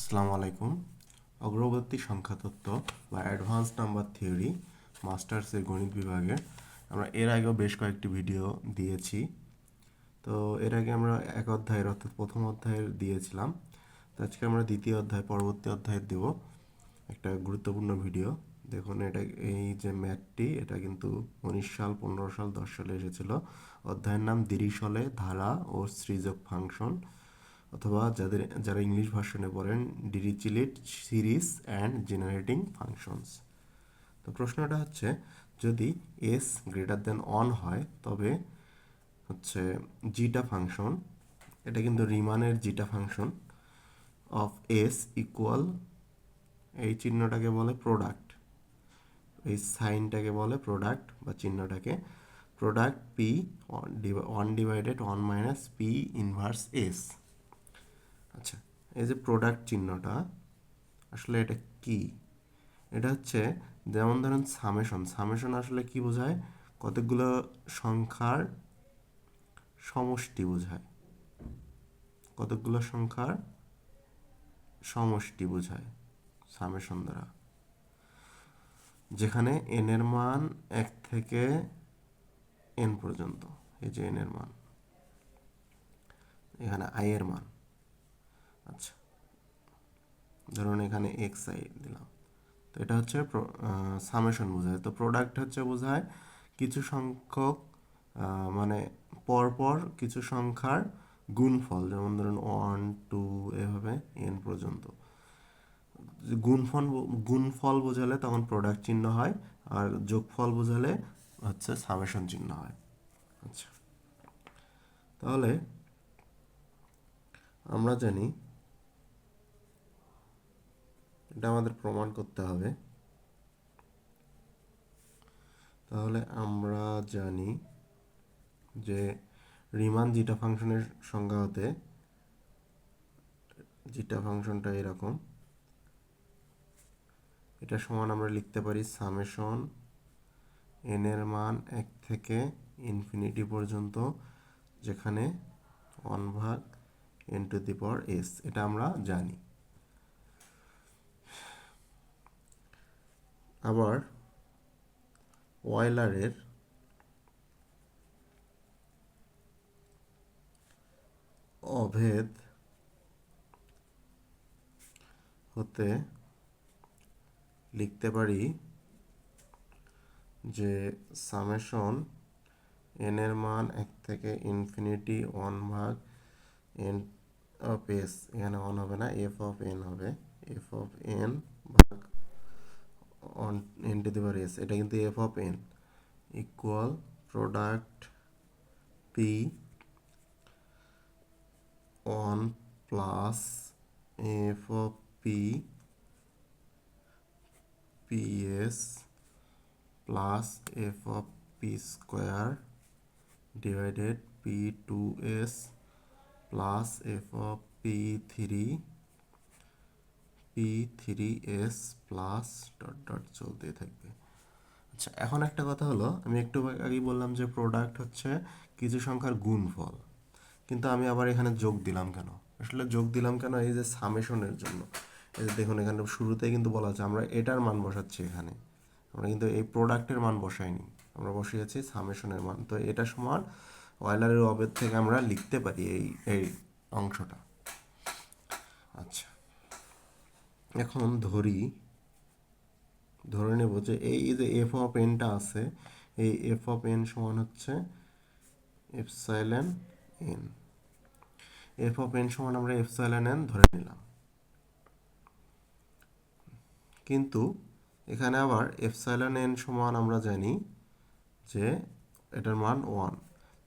আসসালামু আলাইকুম। অগ্রবর্তী সংখ্যাতত্ত্ব বা অ্যাডভান্স নাম্বার থিওরি মাস্টার্সের গণিত বিভাগে আমরা এর আগেও বেশ কয়েকটি ভিডিও দিয়েছি। তো এর আগে আমরা এক অধ্যায়ের অর্থাৎ প্রথম অধ্যায়ের দিয়েছিলাম। তো আজকে আমরা দ্বিতীয় অধ্যায়, পরবর্তী অধ্যায়ের দেব। একটা গুরুত্বপূর্ণ ভিডিও। দেখুন, এটা এই যে ম্যাথটি, এটা কিন্তু উনিশ সাল, পনেরো সাল, দশ সালে এসেছিল। অধ্যায়ের নাম দিরিশলে ধারা ও সৃজক ফাংশন। অথবা যাদের, যারা ইংলিশ ভার্সনে পড়েন Dirichlet series and generating functions তো প্রশ্নটা হচ্ছে, যদি এস গ্রেটার দেন অন হয়, তবে হচ্ছে জিটা ফাংশন এটা কিন্তু রিমানের zeta function of S equal এই চিহ্নটাকে বলে প্রোডাক্ট এই সাইনটাকে বলে প্রোডাক্ট বা চিহ্নটাকে product P one divided one minus P inverse S আচ্ছা এই যে প্রোডাক্ট চিহ্নটা, আসলে এটা কি? এটা হচ্ছে যেমন ধরেন সামেশন সামেশন আসলে কি বোঝায়? কতগুলো সংখ্যার সমষ্টি বোঝায়। কতগুলো সংখ্যার সমষ্টি বোঝায় সামেশন দ্বারা। যেখানে এন এর মান এক থেকে এন পর্যন্ত, এই যে এন এর মান। এখানে আই এর মান। আচ্ছা। ধরুন এখানে এক্স আই দিলাম। তো এটা হচ্ছে সামেশন বোঝায়। তো প্রোডাক্ট হচ্ছে বোঝায় কিছু সংখ্যক মানে পরপর কিছু সংখ্যার গুণফল। যেমন ধরুন ওয়ান টু এভাবে এন পর্যন্ত। গুণফল গুণফল বোঝালে তখন প্রোডাক্ট চিহ্ন হয় আর যোগফল বোঝালে হচ্ছে সামেশন চিহ্ন হয়। আচ্ছা। তাহলে আমরা জানি এটা আমাদের প্রমাণ করতে হবে। তাহলে আমরা জানি যে রিমান জিটা ফাংশনের সংজ্ঞা হতে জিটা ফাংশনটা এরকম, এটা সমান আমরা লিখতে পারি সামেশন এন এর মান এক থেকে ইনফিনিটি পর্যন্ত, যেখানে ওয়ান ভাগ N to the power S এটা আমরা জানি। আবার ওয়েলারের অভেদ হতে লিখতে পারি যে সামেশন এন এর মান এক থেকে ইনফিনিটি ওয়ান ভাগ এন অফ এস এখানে অন হবে না এফ অফ এন হবে এফ অফ এন ভাগ on N to the power S এটা কিন্তু F of N equal product P on plus F of P P S plus F of P square divided P to S plus F of P three P three S plus dot dot চলতেই থাকবে। আচ্ছা এখন একটা কথা হলো, আমি একটু আগেই বললাম যে প্রোডাক্ট হচ্ছে কিছু সংখ্যার গুণফল। কিন্তু আমি আবার এখানে যোগ দিলাম কেন? আসলে যোগ দিলাম কেন? এই যে সামেশনের জন্য। এই যে দেখুন, এখানে শুরুতেই কিন্তু বলা আছে, আমরা এটার মান বসাচ্ছি এখানে। আমরা কিন্তু এই প্রোডাক্টের মান বসাইনি। আমরা বসিয়েছি সামেশনের মান। তো এটা সমান অয়েলারের অবেদ থেকে আমরা লিখতে পারি এই এই অংশটা। আচ্ছা। এখন ধরি, ধরে নেব যে এই যে এফ অফ এনটা আছে, এই এফ অফ এন সমান হচ্ছে epsilon N F of N সমান আমরা এফসাইলেন এন ধরে নিলাম। কিন্তু এখানে আবার এফসাইলন এন সমান আমরা জানি যে এটার মান ওয়ান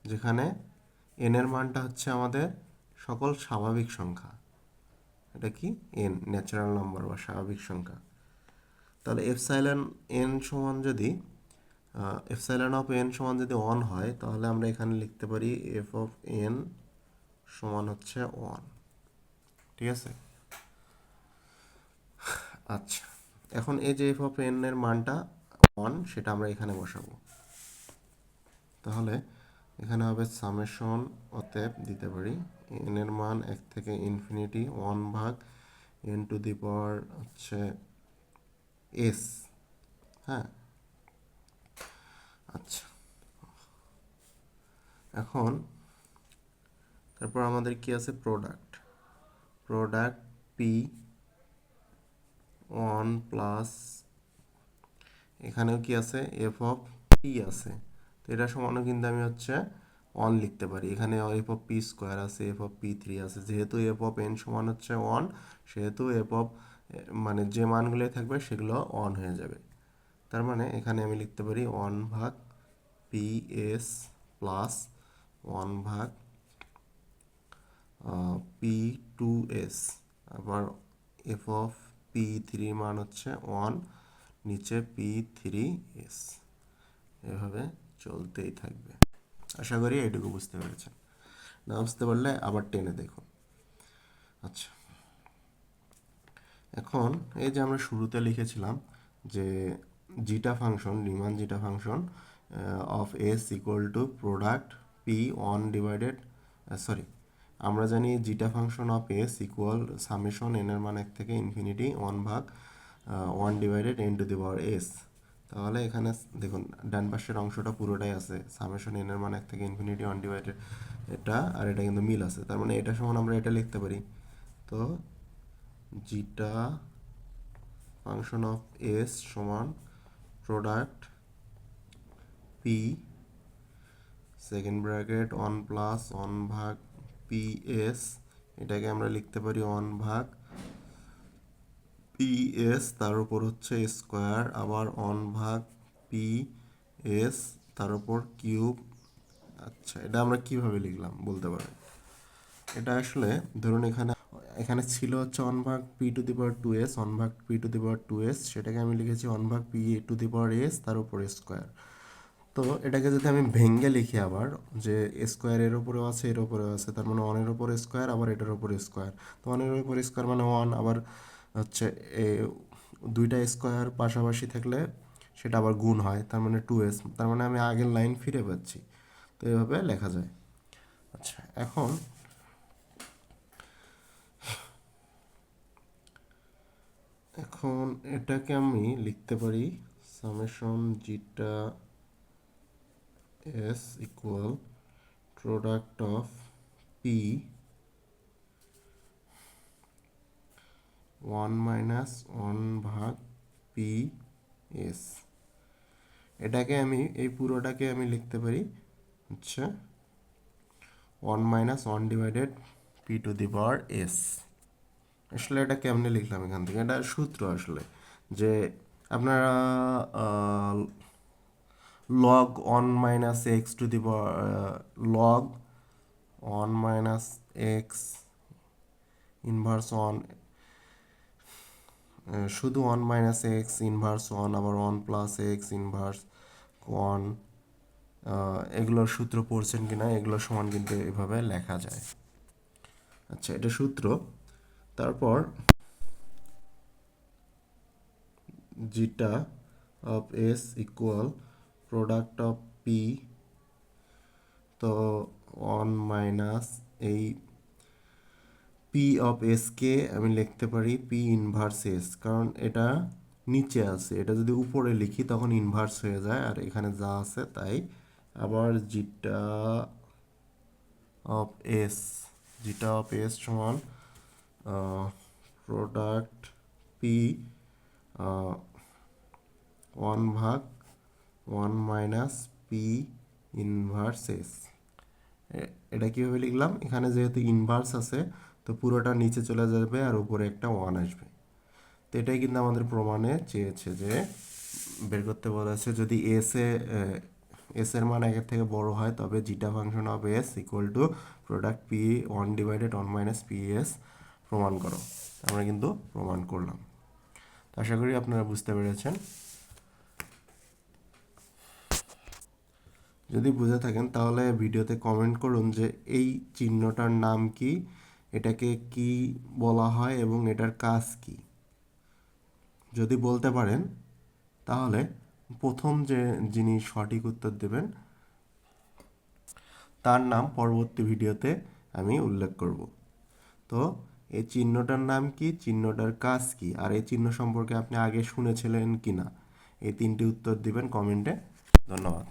যেখানে এন এর মানটা হচ্ছে আমাদের সকল স্বাভাবিক সংখ্যা। এটা কি? এন ন্যাচারাল নাম্বার বা স্বাভাবিক সংখ্যা। তাহলে এফসাইলন এন সমান যদি এফসাইলন অফ এন সমান যদি ওয়ান হয়, তাহলে আমরা এখানে লিখতে পারি এফ অফ এন সমান হচ্ছে ওয়ান ঠিক আছে? আচ্ছা এখন এই যে এফ অফ এন এর মানটা ওয়ান সেটা আমরা এখানে বসাবো। তাহলে এখানে হবে সামেশন অতএব দিতে পারি। এন এর মান এক থেকে ইনফিনিটি ওয়ান ভাগ এন টু দি পাওয়ার হচ্ছে এস হ্যাঁ? আচ্ছা। এখন তারপর আমাদের কি আছে? Product product P one plus এখানেও কি আছে? এফ অফ পি আছে। তো এটা সমানও কিন্তু আমি হচ্ছে ওয়ান লিখতে পারি। এখানে এফ অফ পি স্কোয়ার আছে এফ অফ পি থ্রি আছে। যেহেতু এফ অফ এন সমান হচ্ছে ওয়ান সেহেতু এফ অফ মানে যে মানগুলো থাকবে সেগুলো অন হয়ে যাবে। তার মানে এখানে আমি লিখতে পারি ওয়ান ভাগ পি এস প্লাস ওয়ান ভাগ পি টু এস আবার এফ অফ পি থ্রি মান হচ্ছে ওয়ান নিচে পি থ্রি এস এভাবে চলতেই থাকবে। আশা করি এইটুকু বুঝতে পেরেছেন। না বুঝতে পারলে আবার টেনে দেখুন। আচ্ছা। এখন এই যে আমরা শুরুতে লিখেছিলাম যে zeta function, Riemann zeta function of s equal to product p one divided sorry আমরা জানি zeta function of s equal summation এনের মান এক থেকে ইনফিনিটি ওয়ান ভাগ one divided n to the power s তাহলে এখানে দেখুন, ডান পাশের অংশটা পুরোটাই আছে। সামেশন এনের মান এক থেকে ইনফিনিটি ওয়ান ডিভাইডেড এটা আর এটা কিন্তু মিল আছে। তার মানে এটা সমান আমরা এটা লিখতে পারি। তো জিটা ফাংশন অফ এস সমান product p second bracket one plus one ভাগ পি এস এটাকে আমরা লিখতে পারি ওয়ান ভাগ পি এস তার উপর হচ্ছে স্কোয়ার, আবার ওয়ান ভাগ পি এস তার উপর কিউব। আচ্ছা এটা আমরা কীভাবে লিখলাম বলতে পারেন? এটা আসলে ধরুন এখানে এখানে ছিল হচ্ছে ওয়ান ভাগ p to the power two s one ভাগ p to the power two s সেটাকে আমি লিখেছি ওয়ান ভাগ p to the power s তার উপর স্কোয়ার। তো এটাকে যদি আমি ভেঙ্গে লিখি আবার, যে স্কোয়ার এর উপরেও আছে, এর উপরেও আছে, তার মানে ওয়ানের উপর স্কোয়ার, আবার এটার উপর স্কোয়ার। তো ওয়ানের উপর স্কোয়ার মানে ওয়ান আবার হচ্ছে দুইটা স্কোয়ার পাশাপাশি থাকলে সেটা আবার গুণ হয়, তার মানে টু এস তার মানে আমি আগের লাইন ফিরে পাচ্ছি। তো এভাবে লেখা যায়। আচ্ছা এখন এখন এটাকে আমি লিখতে পারি summation zeta s equal product of p one minus one ভাগ পি এস। এটাকে আমি, এই পুরোটাকে আমি লিখতে পারি হচ্ছে one minus one divided p to the power s. আসলে এটা কেমনে লিখলাম এখান থেকে? এটা সূত্র আসলে যে আপনারা log one minus x to the log one minus x inverse one শুধু one minus x inverse one আবার one plus x inverse one এগুলোর সূত্র পড়ছেন কিনা, এগুলোর সমান কিন্তু এভাবে লেখা যায়। আচ্ছা এটা সূত্র। তারপর zeta of s equal product of p তো ওয়ান মাইনাস এই পি অফ এসকে আমি লিখতে পারি পি ইনভার্স এস কারণ এটা নিচে আছে। এটা যদি উপরে লিখি, তখন ইনভার্স হয়ে যায়, আর এখানে যা আছে তাই। আবার zeta of s zeta of s সমান প্রোডাক্ট পি ওয়ান ভাগ one minus p inverse s এটা কীভাবে লিখলাম? এখানে যেহেতু ইনভার্স আছে তো পুরোটা নিচে চলে যাবে আর উপরে একটা ওয়ান আসবে। তো এটাই কিন্তু আমাদের প্রমাণে চেয়েছে যে বের করতে বলেছে যদি এস এ এস এর মান একের থেকে বড় হয়, তবে zeta function of s equal to product p one divided one minus p s প্রমাণ করো। আমরা কিন্তু প্রমাণ করলাম। তো আশা করি আপনারা বুঝতে পেরেছেন। যদি বুঝে থাকেন, তাহলে ভিডিওতে কমেন্ট করুন যে এই চিহ্নটার নাম কি এটাকে কি বলা হয় এবং এটার কাজ কি? যদি বলতে পারেন, তাহলে প্রথম যে যিনি সঠিক উত্তর দেবেন, তার নাম পরবর্তী ভিডিওতে আমি উল্লেখ করব। তো, এই চিহ্নটার নাম কি? চিহ্নটার কাজ কি? আর এই চিহ্ন সম্পর্কে আপনি আগে শুনেছিলেন কি না এই তিনটি উত্তর দিবেন কমেন্টে। ধন্যবাদ।